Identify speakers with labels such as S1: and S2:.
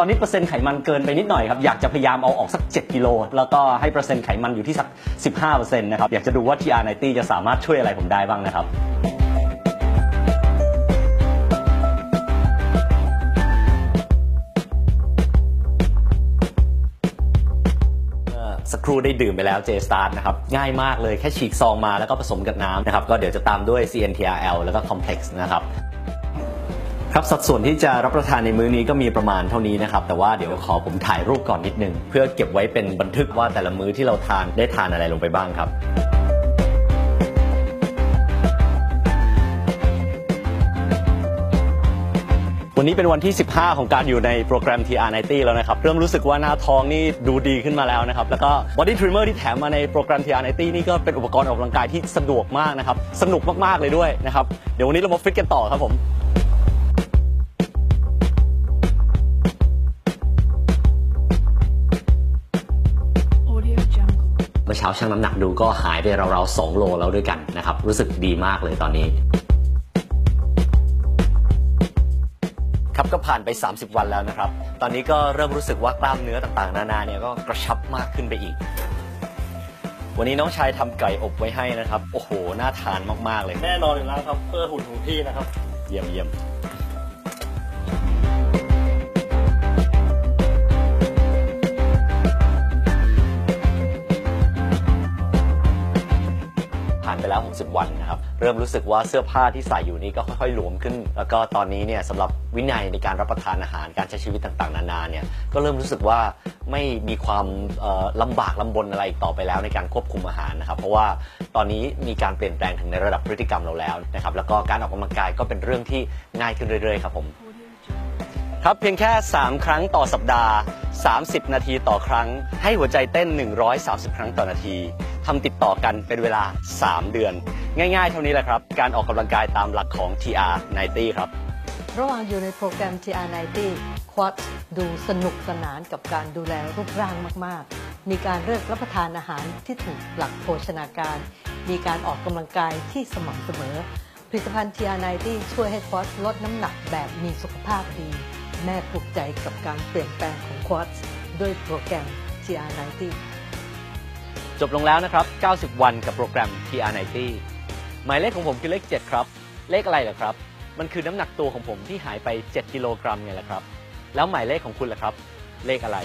S1: ตอนนี้เปอร์เซ็นต์ไขมันเกินไปนิดหน่อยครับ อยากจะพยายามเอาออกสัก 7 กิโล แล้วก็ให้เปอร์เซ็นต์ไขมันอยู่ที่สัก 15%นะครับ อยากจะดูว่า TR90 จะสามารถช่วยอะไรผมได้บ้างนะครับสักครู่ได้ดื่มไปแล้ว J Start นะครับ ง่ายมากเลยแค่ฉีกซองมาแล้วก็ผสมกับน้ำนะครับ ก็เดี๋ยวจะตามด้วย CNTRL แล้วก็ Complex นะครับ ครับสัดส่วนที่จะรับประทานในมื้อนี้ก็มีประมาณเท่านี้นะครับ แต่ว่าเดี๋ยวขอผมถ่ายรูปก่อนนิดนึง เพื่อเก็บไว้เป็นบันทึกว่าแต่ละมื้อที่เราทานได้ทานอะไรลงไปบ้างครับวันนี้เป็นวันที่ 15 ของการอยู่ในโปรแกรม TR90 แล้วนะครับ เริ่มรู้สึกว่าหน้าท้องนี่ดูดีขึ้นมาแล้วนะครับ แล้วก็ Body Trimmer ที่แถมมาในโปรแกรม TR90 นี่ก็เป็นอุปกรณ์ออกกำลังกายที่สะดวกมากนะครับ สนุกมาก ๆ เลยด้วยนะครับ เดี๋ยววันนี้เรามาฟิตกันต่อครับผม เมื่อเช้าชั่งน้ำหนักดูก็หายไปราวๆ2โลแล้วด้วยกันนะครับรู้สึกดีมากเลยตอนนี้ครับก็ผ่านไป 30 วันแล้วนะครับ ตอนนี้ก็เริ่มรู้สึกว่ากล้ามเนื้อต่างๆ นานาเนี่ยก็กระชับมากขึ้นไปอีก วันนี้น้องชายทำไก่อบไว้ให้นะครับ โอ้โห น่าทานมากๆเลย
S2: แน่นอนอยู่แล้วครับ เพื่อหุ่นของพี่นะครับ
S1: เยี่ยมเยี่ยม แล้ว 60 วันนะครับเริ่มรู้สึกว่าเสื้อผ้าที่ใส่อยู่นี่ก็ค่อยๆหลวมขึ้น แล้วก็ตอนนี้เนี่ยสำหรับวินัยในการรับประทานอาหารการใช้ชีวิตต่างๆ นานาเนี่ยก็เริ่มรู้สึกว่าไม่มีความลำบากลำบนอะไรอีกต่อไปแล้วในการควบคุมอาหารนะครับเพราะว่าตอนนี้มีการเปลี่ยนแปลงถึงในระดับพฤติกรรมเราแล้วนะครับแล้วก็การออกกำลังกายก็เป็นเรื่องที่ง่ายขึ้นเรื่อยๆครับผมครับเพียงแค่ 3 ครั้งต่อสัปดาห์ 30 นาทีต่อครั้ง ให้หัวใจเต้น 130 ครั้งต่อนาที ทำติดต่อกันเป็นเวลา 3 เดือน ง่ายๆ เท่านี้แหละครับ การออกกำลังกายตามหลักของ TR90 ครับ
S3: ระหว่างอยู่ในโปรแกรม TR90 ควอตดูสนุกสนานกับการดูแลรูปร่างมากๆ มีการเลือกรับประทานอาหารที่ถูกหลักโภชนาการ มีการออกกำลังกายที่สม่ำเสมอ ผลิตภัณฑ์ TR90 ช่วยให้ควอตลดน้ำหนักแบบมีสุขภาพดี แม่ภูมิใจกับการเปลี่ยนแปลงของควอตด้วยโปรแกรม TR90
S1: จบลงแล้วนะครับ 90 วันกับโปรแกรม TR90 หมายเลขของผมคือเลข 7 ครับ เลขอะไรเหรอครับ มันคือน้ำหนักตัวของผมที่หายไป 7 กิโลกรัมไงล่ะครับ แล้วหมายเลขของคุณล่ะครับ เลขอะไร